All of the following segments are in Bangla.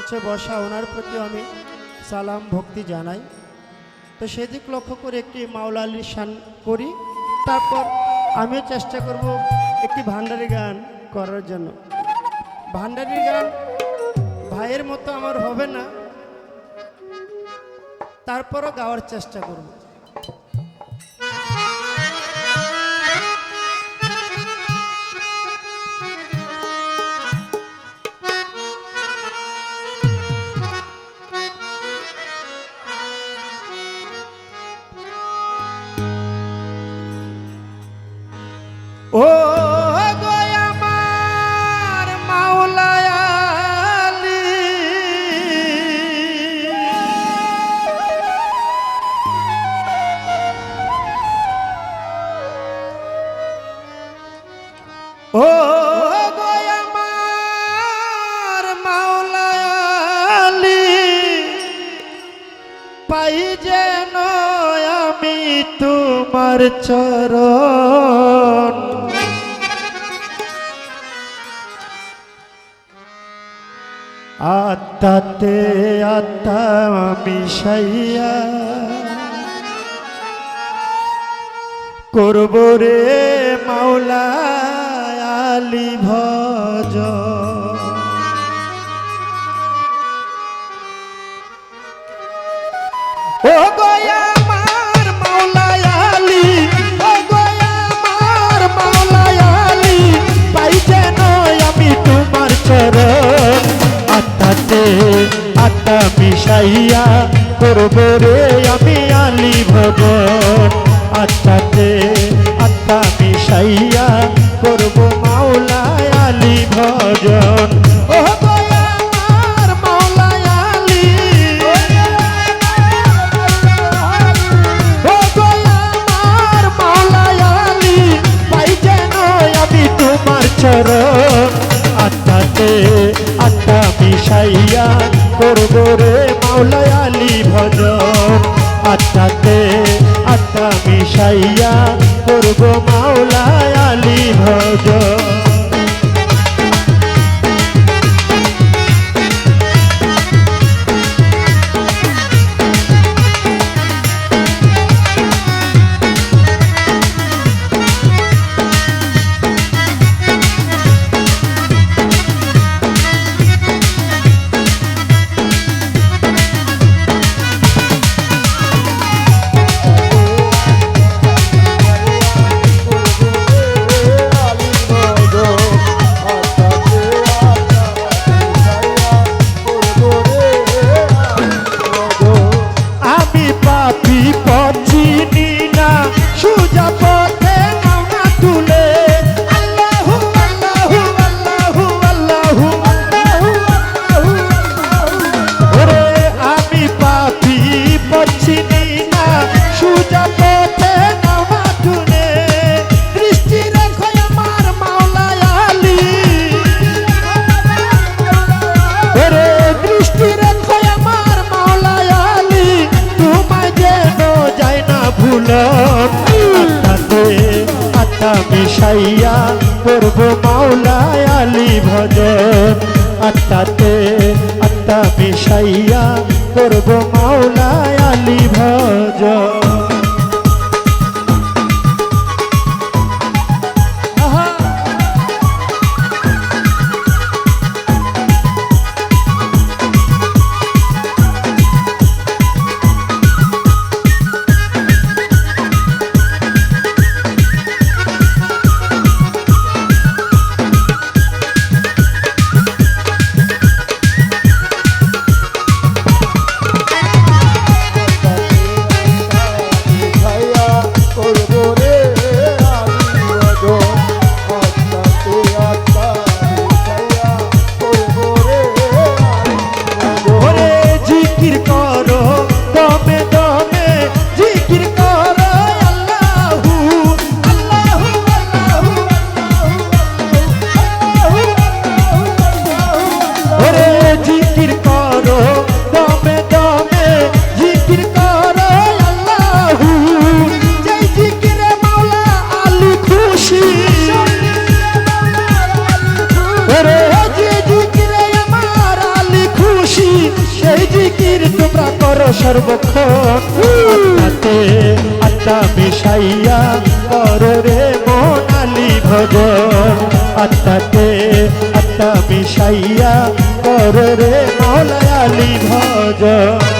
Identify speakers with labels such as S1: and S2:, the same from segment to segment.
S1: মঞ্চে বসা, ওনার প্রতি আমি সালাম, ভক্তি জানাই। তো সেদিক লক্ষ্য করে একটি মাওলা আলী শান করি। তারপর আমিও চেষ্টা করব একটি ভান্ডারি গান করার জন্য। ভান্ডারি গান ভাইয়ের মতো আমার হবে না। তারপরও গাওয়ার চেষ্টা করব। তোমার চরণ। আত্মাতে আত্মা মিশাইয়া করব রে মাওলা আলী ভজ চরণ আত্মাতে আত্মা মিশাইয়া করব রে আমি আলি ভবন। আত্মাতে আত্মা মিশাইয়া করব মাওলায় আলি ভজন। আত্মাতে আটা মিশাইয়া করব মাওলা আলী ভজন। মিশাইয়া করব মাওলা আলী ভজন। আত্মাতে আত্মা মিশাইয়া করব মাওলা করো সর্বক্ষণ। আত্মাতে আত্মা মিশাইয়া করো রে মোনালি ভজন আত্মাতে আত্মা মিশাইয়া করো রে মৌলায়ালি ভজন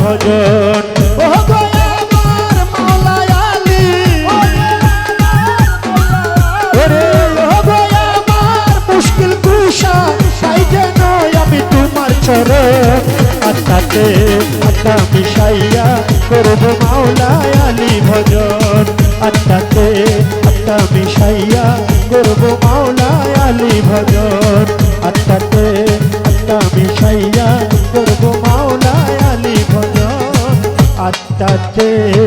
S1: ভজন। আত্মাতে আত্মা মিশাইয়া করব মাওলায় আলী ভজন। আত্মাতে আত্মা মিশাইয়া করব মাওলায় আলী ভজন। আত্মাতে tate